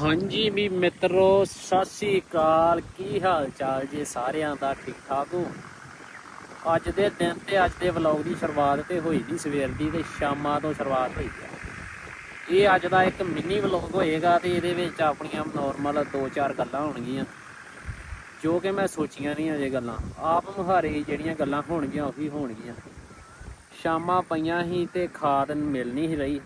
ਹਾਂਜੀ ਵੀ ਮਿੱਤਰੋ, ਸਤਿ ਸ੍ਰੀ ਅਕਾਲ। ਕੀ ਹਾਲ ਚਾਲ ਜੀ ਸਾਰਿਆਂ ਦਾ? ਠੀਕ ਠਾਕ ਹੋ? ਅੱਜ ਦੇ ਦਿਨ ਤੇ ਅੱਜ ਦੇ ਵਲੌਗ ਦੀ ਸ਼ੁਰੂਆਤ ਤੇ ਹੋਈ ਦੀ ਸਵੇਰ ਦੀ ਤੇ ਸ਼ਾਮਾਂ ਤੋਂ ਸ਼ੁਰੂਆਤ ਹੋਈ ਹੈ ਇਹ ਅੱਜ ਦਾ ਇੱਕ ਮਿੰਨੀ ਵਲੌਗ ਹੋਏਗਾ ਤੇ ਇਹਦੇ ਵਿੱਚ ਆਪਣੀਆਂ ਨਾਰਮਲ ਦੋ ਚਾਰ ਗੱਲਾਂ ਹੋਣਗੀਆਂ, ਜੋ ਕਿ ਮੈਂ ਸੋਚੀਆਂ ਨਹੀਂ ਅਜੇ ਗੱਲਾਂ। ਆਪ ਮੁਹਾਰੇ ਜਿਹੜੀਆਂ ਗੱਲਾਂ ਹੋਣਗੀਆਂ, ਉਹੀ ਹੋਣਗੀਆਂ। ਸ਼ਾਮਾਂ ਪਈਆਂ ਹੀ ਤੇ ਖਾਦ ਮਿਲ ਨਹੀਂ ਸੀ ਰਹੀ।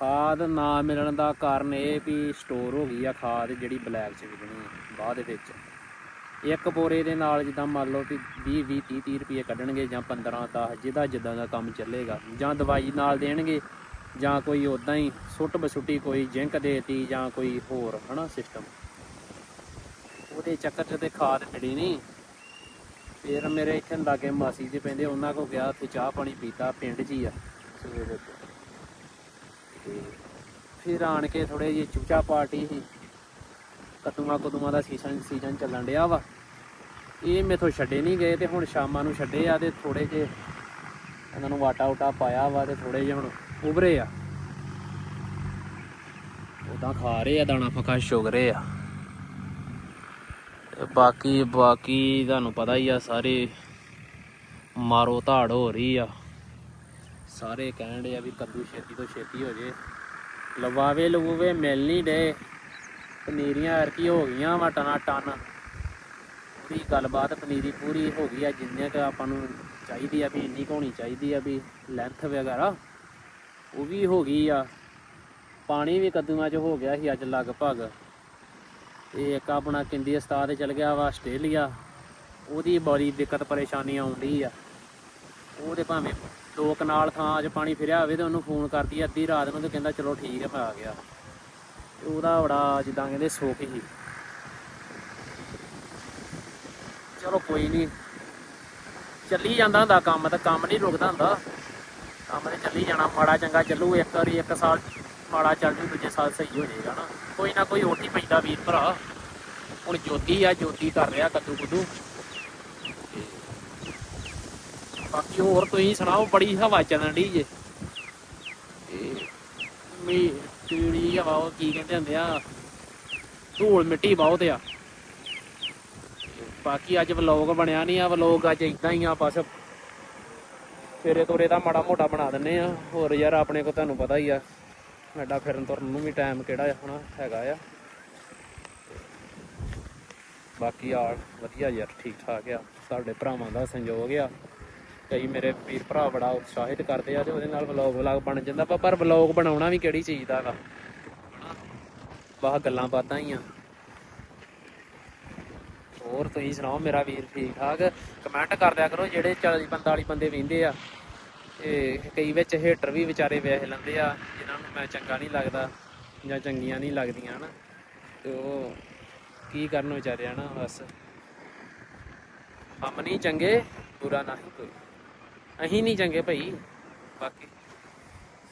ਖਾਦ ਨਾ ਮਿਲਣ ਦਾ ਕਾਰਨ ਇਹ ਵੀ ਸਟੋਰ ਹੋ ਗਈ ਆ ਖਾਦ ਜਿਹੜੀ ਬਲੈਕ ਚ ਵਿਕਣੀ ਆ, ਬਾਅਦ ਦੇ ਵਿੱਚ। ਇੱਕ ਬੋਰੇ ਦੇ ਨਾਲ ਜਿੱਦਾਂ ਮੰਨ ਲਓ ਵੀ 20 20 30 30 ਰੁਪਏ ਕੱਢਣਗੇ ਜਾਂ 15 10 ਜਿਹਦਾ ਜਿੱਦਾਂ ਦਾ ਕੰਮ ਚੱਲੇਗਾ, ਜਾਂ ਦਵਾਈ ਨਾਲ ਦੇਣਗੇ, ਜਾਂ ਕੋਈ ਉਦਾਂ ਹੀ ਸੁੱਟ ਬਸੁੱਟੀ ਕੋਈ ਜਿੰਕ ਦੇਤੀ ਜਾਂ ਕੋਈ ਹੋਰ, ਹਨਾ ਸਿਸਟਮ ਉਹਦੇ ਚੱਕਰ 'ਚ ਤੇ ਖਾਦ ਮਿਲੀ ਨਹੀਂ ਫਿਰ ਮੇਰੇ ਇੱਥੇ ਲਾਗੇ ਮਾਸੀ ਜੀ ਪੈਂਦੇ, ਉਹਨਾਂ ਕੋ ਗਿਆ, ਉੱਥੇ ਚਾਹ ਪਾਣੀ ਪੀਤਾ, ਪਿੰਡ 'ਚ ਹੀ ਆ। ਸਵੇਰੇ ਤੇ ਫਿਰ ਆਣ ਕੇ ਥੋੜੇ ਜਿਹੇ ਚੂਚਾ ਪਾਰਟੀ ਸੀ। ਕਦੂਆਂ ਕਦੂਆਂ ਦਾ ਸੀਜ਼ਨ ਸੀਜ਼ਨ ਚੱਲਣ ਡਿਆ ਵਾ। ਇਹ ਮੇਥੋਂ ਛੱਡੇ ਨਹੀਂ ਗਏ ਤੇ ਹੁਣ ਸ਼ਾਮਾਂ ਨੂੰ ਛੱਡੇ ਆ ਤੇ ਥੋੜੇ ਜਿਹੇ ਇਹਨਾਂ ਨੂੰ ਵਾਟਾ ਉਟਾ ਪਾਇਆ ਵਾ ਤੇ ਥੋੜੇ ਜਿਹੇ ਹੁਣ ਉਭਰੇ ਆ। ਉਦਾਂ ਖਾ ਰਹੇ ਆ, ਦਾਣਾ ਫਕਾ ਸ਼ੁਗਰੇ ਆ। ਬਾਕੀ ਬਾਕੀ ਤੁਹਾਨੂੰ ਪਤਾ ਹੀ ਆ, ਸਾਰੇ ਮਾਰੋ ਧਾੜ ਹੋ ਰਹੀ ਆ। ਸਾਰੇ ਕਹਿਣ ਦੇ ਆ ਵੀ ਕੱਦੂ ਛੇਤੀ ਤੋਂ ਛੇਤੀ ਹੋ ਜੇ। ਲਵਾਵੇ ਲਵੂਵੇ ਮਿਲ ਨਹੀਂ ਡੇ ਪਨੀਰੀਆਂ ਅਰਕੀ ਹੋ ਗਈਆਂ ਵਾ ਟਨਾ ਟਨ। ਵੀ ਗੱਲਬਾਤ ਪਨੀਰੀ ਪੂਰੀ ਹੋ ਗਈ ਆ ਜਿੰਨੇ ਕ ਆਪਾਂ ਨੂੰ ਚਾਹੀਦੀ ਆ ਵੀ, ਇੰਨੀ ਕੁ ਹੋਣੀ ਚਾਹੀਦੀ ਆ ਵੀ ਲੈਂਥ ਵਗੈਰਾ, ਉਹ ਵੀ ਹੋ ਗਈ ਆ। ਪਾਣੀ ਵੀ ਕੱਦੂਆਂ 'ਚ ਹੋ ਗਿਆ ਸੀ ਅੱਜ ਲਗਭਗ। ਤੇ ਇੱਕ ਆਪਣਾ ਕਿੰਦੀ ਉਸਤਾਦ ਚਲ ਗਿਆ ਵਾ ਆਸਟ੍ਰੇਲੀਆ। ਉਹਦੀ ਬੜੀ ਦਿੱਕਤ ਪਰੇਸ਼ਾਨੀ ਆਉਂਦੀ ਆ। ਉਹਦੇ ਭਾਵੇਂ ਦੋ ਕਨਾਲ ਥਾਂ 'ਚ ਪਾਣੀ ਫਿਰਿਆ ਹੋਵੇ ਤੇ ਉਹਨੂੰ ਫੋਨ ਕਰਦੀ ਅੱਧੀ ਰਾਤ ਨੂੰ ਤੇ ਕਹਿੰਦਾ ਚਲੋ ਠੀਕ ਹੈ ਮੈਂ ਆ ਗਿਆ। ਤੇ ਉਹਦਾ ਬੜਾ ਜਿੱਦਾਂ ਕਹਿੰਦੇ ਸੋਖ ਹੀ। ਚਲੋ ਕੋਈ ਨਹੀਂ ਚੱਲੀ ਜਾਂਦਾ ਹੁੰਦਾ ਕੰਮ ਤਾਂ, ਕੰਮ ਨਹੀਂ ਰੁਕਦਾ ਹੁੰਦਾ। ਕੰਮ ਤੇ ਚੱਲੀ ਜਾਣਾ, ਮਾੜਾ ਚੰਗਾ ਚੱਲੂ, ਇੱਕ ਵਾਰੀ ਇੱਕ ਸਾਲ ਮਾੜਾ ਚੱਲ ਜੂ, ਦੂਜੇ ਸਾਲ ਸਹੀ ਹੋ ਜਾਏਗਾ ਨਾ। ਕੋਈ ਨਾ ਕੋਈ ਓਟੀ ਪੈਂਦਾ ਵੀਰ ਭਰਾ। ਹੁਣ ਜੋਤੀ ਆ, ਜੋਤੀ ਕਰ ਰਿਹਾ ਕੱਦੂ ਕੁੱਦੂ ਬਾਕੀ ਹੋਰ ਤੁਸੀਂ ਸੁਣਾਓ, ਬੜੀ ਹਵਾ ਚੱਲਣ ਢੀ ਜੇ। ਤੇ ਮੀ ਕੀੜੀ ਹਵਾ, ਉਹ ਕੀ ਕਹਿੰਦੇ ਹੁੰਦੇ ਆ, ਧੂਲ ਮਿੱਟੀ ਬਹੁਤ ਆ। ਬਾਕੀ ਅੱਜ ਵਲੌਗ ਬਣਿਆ ਨਹੀਂ ਆ, ਵਲੌਗ ਅੱਜ ਇਦਾਂ ਹੀ ਆ, ਬਸ। ਫੇਰੇ ਤੋਰੇ ਦਾ ਮਾੜਾ ਮੋਟਾ ਬਣਾ ਦਿੰਨੇ ਆ। ਹੋਰ ਯਾਰ, ਆਪਣੇ ਕੋ ਤੁਹਾਨੂੰ ਪਤਾ ਹੀ ਆ, ਸਾਡਾ ਫਿਰਨ ਤੁਰਨ ਨੂੰ ਵੀ ਟਾਈਮ ਕਿਹੜਾ ਹੁਣ ਹੈਗਾ ਆ। ਬਾਕੀ ਆ, ਵਧੀਆ ਯਾਰ ਠੀਕ ਠਾਕ ਆ। ਸਾਡੇ ਭਰਾਵਾਂ ਦਾ ਸੰਯੋਗ ਆ। ਕਈ ਮੇਰੇ ਵੀਰ ਭਰਾ ਬੜਾ ਉਤਸ਼ਾਹਿਤ ਕਰਦੇ ਆ ਤੇ ਉਹਦੇ ਨਾਲ ਵਲੌਗ ਵਲੌਗ ਬਣ ਜਾਂਦਾ ਵਾ, ਪਰ ਵਲੌਗ ਬਣਾਉਣਾ ਵੀ ਕਿਹੜੀ ਚੀਜ਼ ਦਾ ਵਾ। ਬਾਹ ਗੱਲਾਂ ਬਾਤਾਂ ਹੀ ਆ। ਹੋਰ ਤੁਸੀਂ ਸੁਣਾਓ ਮੇਰਾ ਵੀਰ ਠੀਕ ਠਾਕ? ਕਮੈਂਟ ਕਰ ਦਿਆ ਕਰੋ ਜਿਹੜੇ 40 45 ਬੰਦੇ ਵੇਂਦੇ ਆ। ਤੇ ਕਈ ਵਿੱਚ ਹੇਟਰ ਵੀ ਵਿਚਾਰੇ ਵੇਖ ਲੈਂਦੇ ਆ ਜਿਨ੍ਹਾਂ ਨੂੰ ਮੈਂ ਚੰਗਾ ਨਹੀਂ ਲੱਗਦਾ ਜਾਂ ਚੰਗੀਆਂ ਨਹੀਂ ਲੱਗਦੀਆਂ ਹਨਾ। ਤੇ ਉਹ ਕੀ ਕਰਨ ਵਿਚਾਰੇ ਹਨਾ ਬਸ। ਹਮ ਨਹੀਂ ਚੰਗੇ ਬੁਰਾ ਨਹੀਂ ਕੋਈ। ਅਹੀਂ ਨਹੀਂ ਚੰਗੇ ਭਾਈ। ਬਾਕੀ।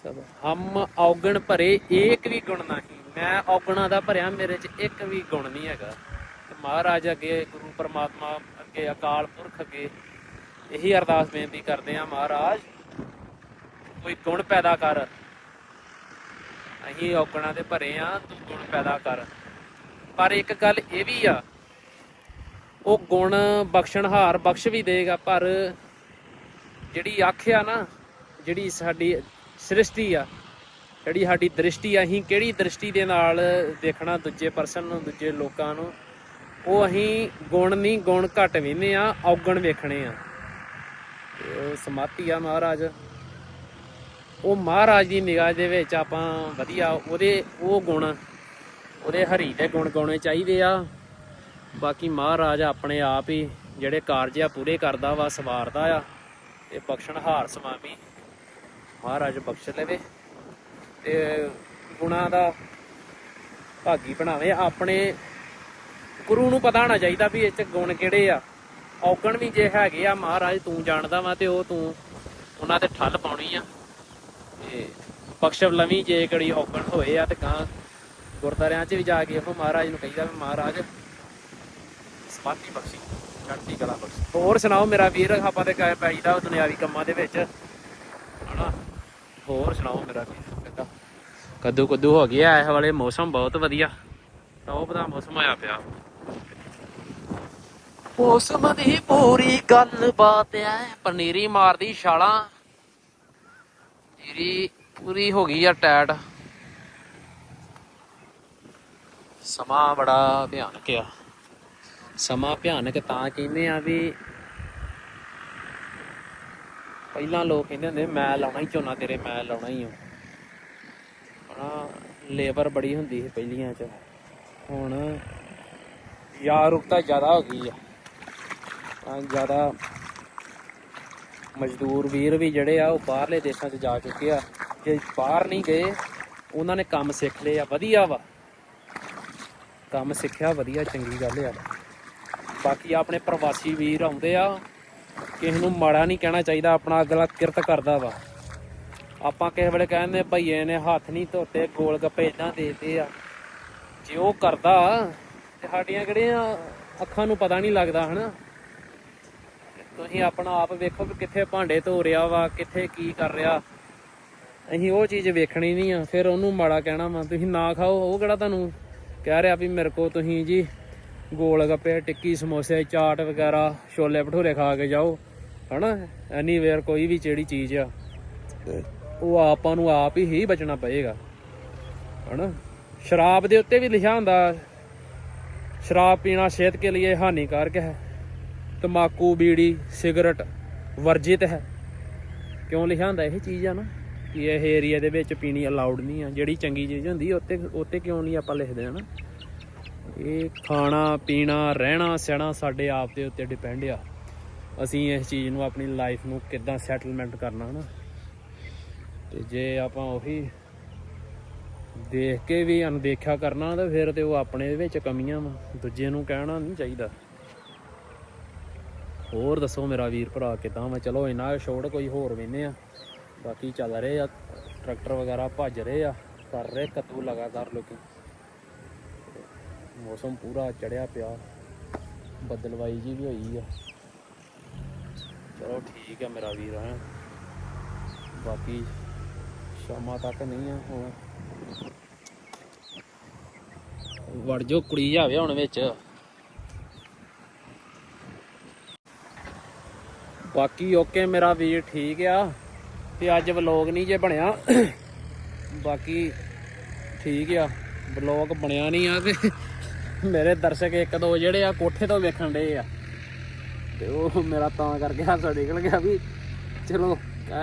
ਸਭ ਹਮ ਔਗਣ ਭਰੇ ਏਕ ਵੀ ਗੁਣ ਨਹੀਂ। ਮੈਂ ਔਗਣਾ ਦਾ ਭਰਿਆ ਮੇਰੇ 'ਚ ਇੱਕ ਵੀ ਗੁਣ ਨਹੀਂ ਹੈਗਾ। ਤੇ ਮਹਾਰਾਜ ਅੱਗੇ ਗੁਰੂ ਪਰਮਾਤਮਾ ਅੱਗੇ ਅਕਾਲ ਪੁਰਖ ਅੱਗੇ ਇਹੀ ਅਰਦਾਸ ਬੇਨਤੀ ਕਰਦੇ ਆ ਮਹਾਰਾਜ ਕੋਈ ਗੁਣ ਪੈਦਾ ਕਰ। ਅਸੀਂ ਔਗਣਾ ਦੇ ਭਰੇ ਆ ਤੂੰ ਗੁਣ ਪੈਦਾ ਕਰ। ਪਰ ਇੱਕ ਗੱਲ ਇਹ ਵੀ ਆ ਉਹ ਗੁਣ ਬਖਸ਼ਣਹਾਰ ਬਖਸ਼ ਵੀ ਦੇਗਾ ਪਰ ਜਿਹੜੀ ਅੱਖ ਆ ਨਾ, ਜਿਹੜੀ ਸਾਡੀ ਸ੍ਰਿਸ਼ਟੀ ਆ, ਜਿਹੜੀ ਸਾਡੀ ਦ੍ਰਿਸ਼ਟੀ ਆ, ਅਸੀਂ ਕਿਹੜੀ ਦ੍ਰਿਸ਼ਟੀ ਦੇ ਨਾਲ ਦੇਖਣਾ ਦੂਜੇ ਪਰਸਨ ਨੂੰ, ਦੂਜੇ ਲੋਕਾਂ ਨੂੰ, ਉਹ ਅਸੀਂ ਗੁਣ ਨਹੀਂ, ਗੁਣ ਘੱਟ ਵੇਨੇ ਆ ਔਗਣ ਵੇਖਣੇ ਆ ਉਹ ਸਮਾਤੀ ਆ ਮਹਾਰਾਜ। ਉਹ ਮਹਾਰਾਜ ਦੀ ਨਿਗਾਹ ਦੇ ਵਿੱਚ ਆਪਾਂ ਵਧੀਆ ਉਹਦੇ, ਉਹ ਗੁਣ, ਉਹਦੇ ਹਰੀ ਦੇ ਗੁਣ ਗਾਉਣੇ ਚਾਹੀਦੇ ਆ। ਬਾਕੀ ਮਹਾਰਾਜ ਆਪਣੇ ਆਪ ਹੀ ਜਿਹੜੇ ਕਾਰਜ ਆ, ਪੂਰੇ ਕਰਦਾ ਵਾ, ਸਵਾਰਦਾ ਆ। ਤੇ ਬਖਸ਼ਣਹਾਰ ਸਮਾਮੀ ਮਹਾਰਾਜ ਬਖਸ਼ ਲਵੇ ਤੇ ਗੁਣਾ ਦਾ ਭਾਗੀ ਬਣਾਵੇ। ਆਪਣੇ ਗੁਰੂ ਨੂੰ ਪਤਾ ਹੋਣਾ ਚਾਹੀਦਾ ਵੀ ਇਹ ਚ ਗੁਣ ਕਿਹੜੇ ਆ। ਔਗਣ ਵੀ ਜੇ ਹੈਗੇ ਆ, ਮਹਾਰਾਜ ਤੂੰ ਜਾਣਦਾ ਵਾ ਤੇ ਉਹ ਤੂੰ ਉਹਨਾਂ ਤੇ ਠੱਲ ਪਾਉਣੀ ਆ। ਤੇ ਬਖਸ਼ਵ ਲਵੀ ਜੇ ਕਿਹੜੀ ਔਗਣ ਹੋਏ ਆ ਤੇ ਕਾਂ ਗੁਰਦਾਰਿਆਂ 'ਚ ਵੀ ਜਾ ਕੇ ਉਹ ਮਹਾਰਾਜ ਨੂੰ ਕਹੀਦਾ ਵੀ ਮਹਾਰਾਜ ਸਮਾਤੀ ਬਖਸ਼ੀ। ਚੜ੍ਹਦੀ ਕਲਾ ਬਖਸ਼ੀ ਹੋਰ ਸੁਣਾਓ ਮੇਰਾ ਵੀਰ ਆਪਾਂ ਤੇ ਕਾਇ ਪੈਈਦਾ ਦੁਨਿਆਵੀ ਕੰਮਾਂ ਦੇ ਵਿੱਚ। ਹਨਾ? ਹੋਰ ਸੁਣਾਓ ਮੇਰਾ ਵੀਰ ਕਿੱਦਾਂ? ਕੱਦੂ ਕੱਦੂ ਹੋ ਗਿਆ ਇਸ ਵਾਲੇ ਮੌਸਮ ਬਹੁਤ ਵਧੀਆ। ਟੌਪ ਦਾ ਮੌਸਮ ਆਇਆ ਪਿਆ। ਮੌਸਮ ਦੀ ਪੂਰੀ ਗੱਲਬਾਤ ਐ ਪਨੀਰੀ ਮਾਰਦੀ ਛਾਲਾਂ। ਜੀਰੀ ਪੂਰੀ ਹੋ ਗਈ ਆ ਟੈਟ। ਸਮਾਂ ਬੜਾ ਭਿਆਨਕ ਆ। ਸਮਾਂ ਭਿਆਨਕ ਤਾਂ ਕਹਿੰਦੇ ਆ ਵੀ ਪਹਿਲਾਂ ਲੋਕ ਕਹਿੰਦੇ ਹੁੰਦੇ, ਮੈਂ ਲਾਉਣਾ ਹੀ ਝੋਨਾ ਤੇਰੇ, ਮੈਂ ਲਾਉਣਾ ਹੀ ਆ ਲੇਬਰ ਬੜੀ ਹੁੰਦੀ ਸੀ ਪਹਿਲੀਆਂ ਚ। ਹੁਣ ਜਾਗਰੂਕਤਾ ਜ਼ਿਆਦਾ ਹੋ ਗਈ ਆ। ਤਾਂ ਜ਼ਿਆਦਾ ਮਜ਼ਦੂਰ ਵੀਰ ਵੀ ਜਿਹੜੇ ਆ, ਉਹ ਬਾਹਰਲੇ ਦੇਸ਼ਾਂ 'ਚ ਜਾ ਚੁੱਕੇ ਆ। ਜੇ ਬਾਹਰ ਨਹੀਂ ਗਏ, ਉਹਨਾਂ ਨੇ ਕੰਮ ਸਿੱਖ ਲਏ ਆ, ਵਧੀਆ ਵਾ। ਕੰਮ ਸਿੱਖਿਆ ਵਧੀਆ, ਚੰਗੀ ਗੱਲ ਆ। ਬਾਕੀ ਆਪਣੇ ਪ੍ਰਵਾਸੀ ਵੀਰ ਆਉਂਦੇ ਆ, ਕਿਸੇ ਨੂੰ ਮਾੜਾ ਨਹੀਂ ਕਹਿਣਾ ਚਾਹੀਦਾ, ਆਪਣਾ ਅਗਲਾ ਕਿਰਤ ਕਰਦਾ ਵਾ। ਆਪਾਂ ਕਿਸੇ ਵੇਲੇ ਕਹਿੰਦੇ ਭਈਏ ਨੇ ਹੱਥ ਨਹੀਂ ਧੋਤੇ, ਗੋਲ ਗੱਪੇ ਇਦਾਂ ਦੇਤੇ ਆ। ਜੇ ਉਹ ਕਰਦਾ ਤੇ ਸਾਡੀਆਂ ਕਿਹੜੀਆਂ ਅੱਖਾਂ ਨੂੰ ਪਤਾ ਨਹੀਂ ਲੱਗਦਾ, ਹਨਾ? ਤੁਸੀਂ ਆਪਣਾ ਆਪ ਵੇਖੋ ਕਿ ਕਿੱਥੇ ਭਾਂਡੇ ਧੋ ਰਿਹਾ ਵਾ, ਕਿੱਥੇ ਕੀ ਕਰ ਰਿਹਾ। ਅਸੀਂ ਉਹ ਚੀਜ਼ ਵੇਖਣੀ ਨਹੀਂ ਆ, ਫਿਰ ਉਹਨੂੰ ਮਾੜਾ ਕਹਿਣਾ ਵਾ। ਤੁਸੀਂ ਨਾ ਖਾਓ, ਉਹ ਕਿਹੜਾ ਤੁਹਾਨੂੰ ਕਹਿ ਰਿਹਾ ਵੀ ਮੇਰੇ ਕੋ ਤੁਸੀਂ ਜੀ ਗੋਲ ਗੱਪੇ, ਟਿੱਕੀ, ਸਮੋਸੇ, ਚਾਟ ਵਗੈਰਾ, ਛੋਲੇ ਭਟੂਰੇ ਖਾ ਕੇ ਜਾਓ, ਹਨਾ? ਐਨੀਵੇਅਰ ਕੋਈ ਵੀ ਜਿਹੜੀ ਚੀਜ਼ ਆ, ਉਹ ਆਪਾਂ ਨੂੰ ਆਪ ਹੀ ਹੀ ਬਚਣਾ ਪਏਗਾ, ਹਨਾ? ਸ਼ਰਾਬ ਦੇ ਉੱਤੇ ਵੀ ਲਿਖਿਆ ਹੁੰਦਾ, ਸ਼ਰਾਬ ਪੀਣਾ ਸਿਹਤ ਕੇ ਲਈ ਹਾਨੀਕਾਰਕ ਹੈ। ਤਮਾਕੂ ਬੀੜੀ, ਸਿਗਰਟ ਵਰਜਿਤ ਹੈ। ਕਿਉਂ ਲਿਖਿਆ ਹੁੰਦਾ ਇਹ ਚੀਜ਼ ਆ ਨਾ? ਕਿ ਇਹ ਏਰੀਆ ਦੇ ਵਿੱਚ ਪੀਣੀ ਅਲਾਉਡ ਨਹੀਂ ਆ। ਜਿਹੜੀ ਚੰਗੀ ਚੀਜ਼ ਹੁੰਦੀ, ਉੱਤੇ ਉੱਤੇ ਕਿਉਂ ਨਹੀਂ ਆਪਾਂ ਲਿਖਦੇ, ਹਨਾ? ਇਹ ਖਾਣਾ, ਪੀਣਾ, ਰਹਿਣਾ, ਸਹਿਣਾ ਸਾਡੇ ਆਪ ਦੇ ਉੱਤੇ ਡਿਪੈਂਡ ਆ। ਅਸੀਂ ਇਸ ਚੀਜ਼ ਨੂੰ ਆਪਣੀ ਲਾਈਫ ਨੂੰ ਕਿੱਦਾਂ ਸੈਟਲਮੈਂਟ ਕਰਨਾ ਹਨਾ ਤੇ ਜੇ ਆਪਾਂ ਉਹੀ ਦੇਖ ਕੇ ਵੀ ਅਣਦੇਖਿਆ ਕਰਨਾ ਤਾਂ ਫਿਰ ਤੇ ਉਹ ਆਪਣੇ ਵਿੱਚ ਕਮੀਆਂ ਵਾ, ਦੂਜੇ ਨੂੰ ਕਹਿਣਾ ਨਹੀਂ ਚਾਹੀਦਾ। ਹੋਰ ਦੱਸੋ ਮੇਰਾ ਵੀਰ ਭਰਾ ਕਿਦਾਂ ਵਾ? ਚਲੋ ਇਹਨਾਂ ਛੋੜ ਕੋਈ ਹੋਰ ਵੇਨੇ ਆ ਬਾਕੀ ਚੱਲ ਰਹੇ ਆ ਟਰੈਕਟਰ ਵਗੈਰਾ ਭੱਜ ਰਹੇ ਆ ਕਰ ਰਹੇ ਕੱਦੂ ਲਗਾਤਾਰ ਲੋਕੀ ਮੌਸਮ ਪੂਰਾ ਚੜਿਆ ਪਿਆ। ਬੱਦਲਵਾਈ ਜੀ ਵੀ ਹੋਈ ਆ। ਚਲੋ ਠੀਕ ਆ ਮੇਰਾ ਵੀਰ ਹੈ ਬਾਕੀ ਸ਼ਾਮਾਂ ਤੱਕ ਨਹੀਂ ਆ ਹੁਣ। ਵੜ ਜੋ ਕੁੜੀ ਜਾਵੇ ਹੁਣ ਵਿੱਚ। ਬਾਕੀ ਓਕੇ ਮੇਰਾ ਵੀਰ ਠੀਕ ਆ। ਤੇ ਅੱਜ ਵਲੌਗ ਨਹੀਂ ਜੇ ਬਣਿਆ। ਬਾਕੀ ਠੀਕ ਆ। ਵਲੌਗ ਬਣਿਆ ਨਹੀਂ ਆ ਤੇ ਮੇਰੇ ਦਰਸ਼ਕ ਇੱਕ ਦੋ ਜਿਹੜੇ ਆ ਕੋਠੇ ਤੋਂ ਵੇਖਣ ਦੇ ਆ। ਤੇ ਉਹ ਮੇਰਾ ਤਾਂ ਕਰਕੇ ਹਾਸਾ ਨਿਕਲ ਗਿਆ ਵੀ ਚਲੋ,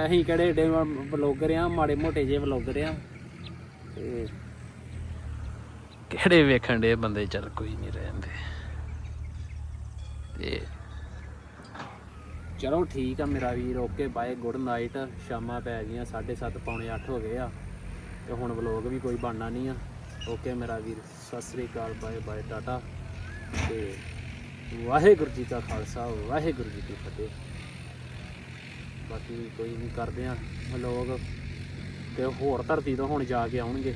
ਅਸੀਂ ਕਿਹੜੇ ਏਡੇ ਵਲੌਗਰ ਆ, ਮਾੜੇ ਮੋਟੇ ਜਿਹੇ ਬਲੌਗਰ ਆ। ਤੇ ਕਿਹੜੇ ਵੇਖਣ ਦੇ ਬੰਦੇ, ਚੱਲ ਕੋਈ ਨਹੀਂ ਰਹਿੰਦੇ। ਤੇ ਚਲੋ ਠੀਕ ਆ ਮੇਰਾ ਵੀਰ, ਓਕੇ, ਬਾਏ, ਗੁੱਡ ਨਾਈਟ। ਸ਼ਾਮਾਂ ਪੈ ਗਈਆਂ 7:30 ਪੌਣੇ 8 ਹੋ ਗਏ ਆ। ਤੇ ਹੁਣ ਵਲੌਗ ਵੀ ਕੋਈ ਬਣਨਾ ਨਹੀਂ ਆ। ਓਕੇ, ਮੇਰਾ ਵੀਰ। ਸਤਿ ਸ੍ਰੀ ਅਕਾਲ, ਬਾਏ ਬਾਏ ਟਾਟਾ। ਤੇ ਵਾਹਿਗੁਰੂ ਜੀ ਕਾ ਖਾਲਸਾ, ਵਾਹਿਗੁਰੂ ਜੀ ਕੀ ਫਤਿਹ। ਬਾਕੀ ਕੋਈ ਨਹੀਂ ਕਰਦੇ ਆ ਲੋਕ ਤੇ ਹੋਰ ਧਰਤੀ ਤੋਂ ਹੁਣ ਜਾ ਕੇ ਆਉਣਗੇ।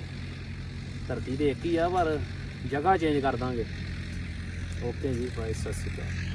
ਧਰਤੀ ਦੇ ਇੱਕ ਹੀ ਆ, ਪਰ ਜਗ੍ਹਾ ਚੇਂਜ ਕਰ ਦਾਂਗੇ। ਓਕੇ ਜੀ, ਬਾਏ, ਸਤਿ ਸ੍ਰੀ ਅਕਾਲ।